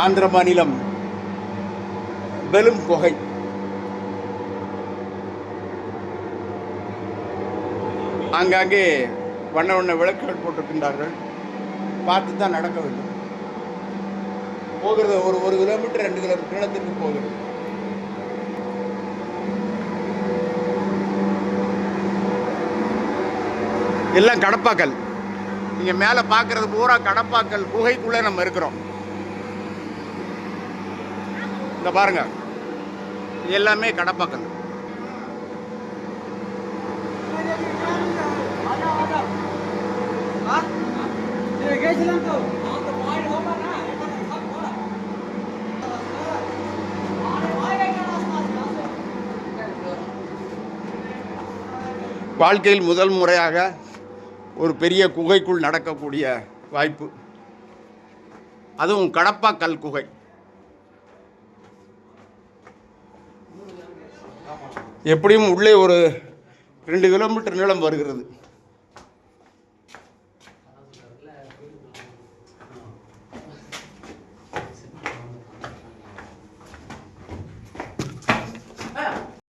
ஆந்திர மாநிலம் பெலும் குகை. ஆங்காங்கே வண்ண வண்ண விளக்குகள் போட்டிருக்கின்றார்கள். பார்த்து தான் நடக்க வேண்டும். போகிறது ஒரு ஒரு கிலோமீட்டர் ரெண்டு கிலோமீட்டர் நீளத்திற்கு போகிறது. எல்லாம் கடப்பாக்கல். நீங்கள் மேலே பார்க்குறது பூரா கடப்பாக்கல். குகைக்குள்ளே நம்ம இருக்கிறோம். இந்த பாருங்க. இது எல்லாமே கடப்பாக்கல் வாழ்க்கையில் முதல் முறையாக ஒரு பெரிய குகைக்குள் நடக்கக்கூடிய வாய்ப்பு. அதுவும் கடப்பாக்கல் குகை. எப்படியும் உள்ளே ஒரு ரெண்டு கிலோமீட்டர் நீளம் வருகிறது.